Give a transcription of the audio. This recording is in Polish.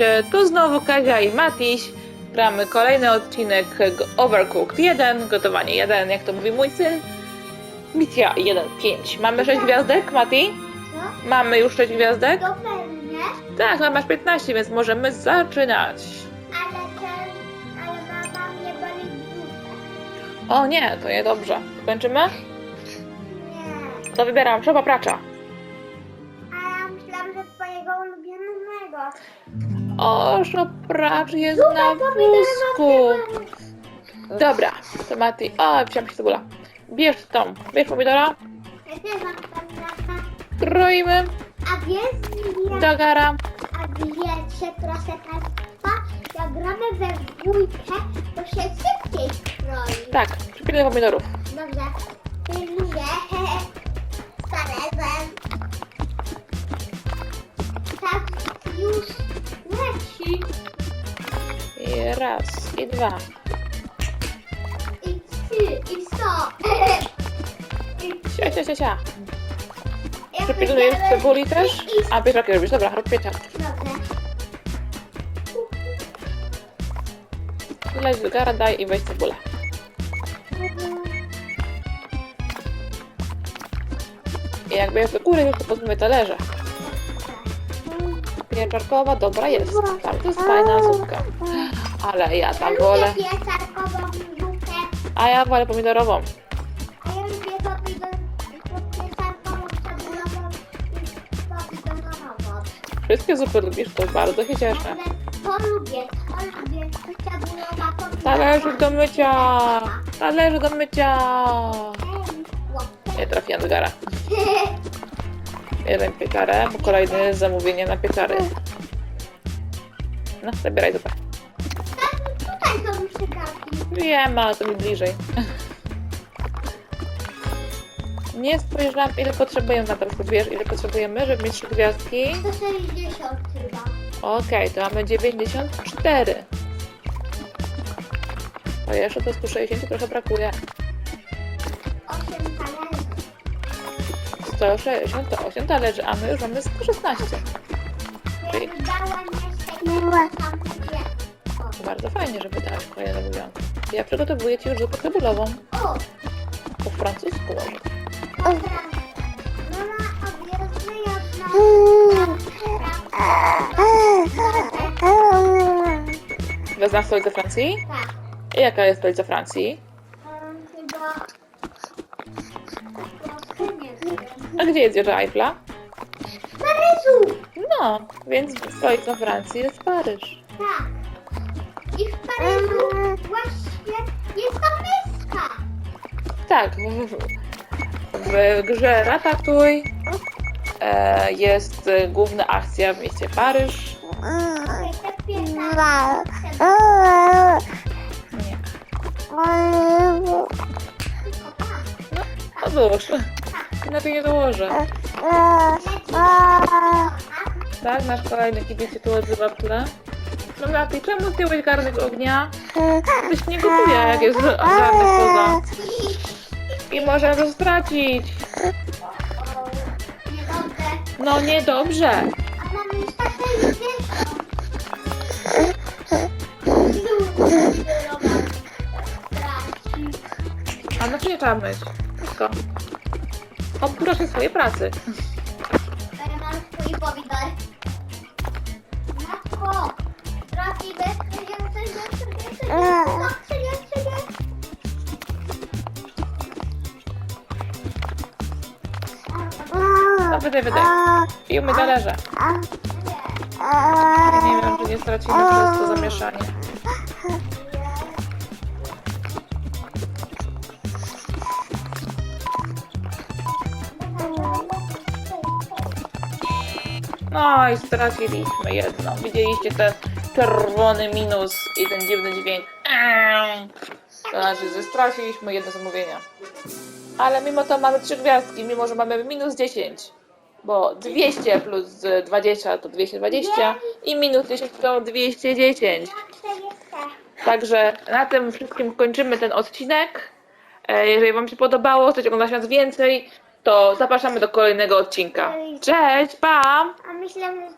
E, Tu znowu Kazia i Matiś. Gramy kolejny odcinek Overcooked 1, gotowanie 1, jak to mówi mój syn. Misja 1.5. Mamy 6 gwiazdek, Mati? Co? Mamy już 6 gwiazdek? To pewnie, Tak, a masz 15, więc możemy zaczynać. ale ten, ale mama mnie boli. O nie, to niedobrze. Kończymy? Nie. To wybieram szopa pracza. A ja myślałam, że twojego ulubionego. O, szopracz jest Super, na wózku. Dobra, to Mati. O, wziąłem się cebula. Bierz tą, bierz pomidora, kroimy A wiesz, do gara. a wiecie, proszę Państwa, jak gramy we dwójkę, to się szybciej kroi. Tak, przypilnuj pomidorów. Dobrze. Pilnuję. Starezem. Raz, i dwa. I trzy, i sto. Sia, sia, sia, sia. ja Przypilnujesz powiedziałem- cebuli też? I- i- A, pieczarki robisz. Dobra, rób pieczarki. Dobrze. Wyleć do gara, daj i weź cebulę. I jak bierzesz do góry, już to pozmyj talerze. Pieczarkowa, dobra jest. Tak, to jest fajna zupka. Ale ja tak wolę. lubię pieczarkową zupę, A ja wolę pomidorową. a ja lubię pomidor, pieczarkową, cebulową i pomidorową. Wszystkie zupy lubisz, to bardzo się cieszę. To lubię, to lubię, cebulowa, pomidorowa. Do mycia! Talerzyk do mycia! Nie trafiłem do gara. Jeden piekarę, bo kolejne zamówienie na piekary. No, zabieraj zupę. Przygarki. Wiem, ale to mi bliżej. Nie spojrzałam, ile potrzebujemy na teraz. Wiesz, ile potrzebujemy, żeby mieć trzy gwiazdki? 160 chyba. Okej, to mamy 94. A jeszcze to 160 trochę brakuje. 8 talerzy. 168 talerzy, a my już mamy 116. Ja wydałam jeszcze tam dwie. O. Bardzo fajnie, że wydałaś kolejne bułionki. Ja przygotowuję Ci już zupę cebulową. O, Po francusku na... Wy znasz stolicę Francji? Tak. I jaka jest stolica Francji? em, Chyba... Ja nie wiem. A gdzie jest wieża Eiffla? Paryżu! No, więc stolicą Francji jest Paryż. Tak. I w Paryżu właśnie jest ta miska. Tak, w, w, grze Ratatouille e, jest e, główna akcja w mieście Paryż. Okej, te pięta. Nie, tak. odłóż. Inaczej nie dołożę. Tak, nasz kolejny kibic się tu odzywa w tle. No Mati, czemu zdjąłeś garnek ognia? Ktoś nie gotuje, jak jest garnek poza. I może go stracić. Niedobrze. No niedobrze. A mamy już takie. A na nie trzeba myć. Wszystko. Obkurasz się swojej pracy. Mam swój pomidor. Wydaj, wydaj. Umyj talerze. Ja nie wiem, czy nie stracimy przez to zamieszanie. No i straciliśmy jedną. Widzieliście ten czerwony minus i ten dziwny dźwięk. To znaczy, że straciliśmy jedno zamówienie. Ale mimo to mamy trzy gwiazdki, mimo że mamy minus 10. Bo 200 plus 20 to 220 i minus 10 to 210. Także na tym wszystkim kończymy ten odcinek. E, Jeżeli Wam się podobało, chcecie oglądać nas więcej, to zapraszamy do kolejnego odcinka. Cześć, pa! A myślę, że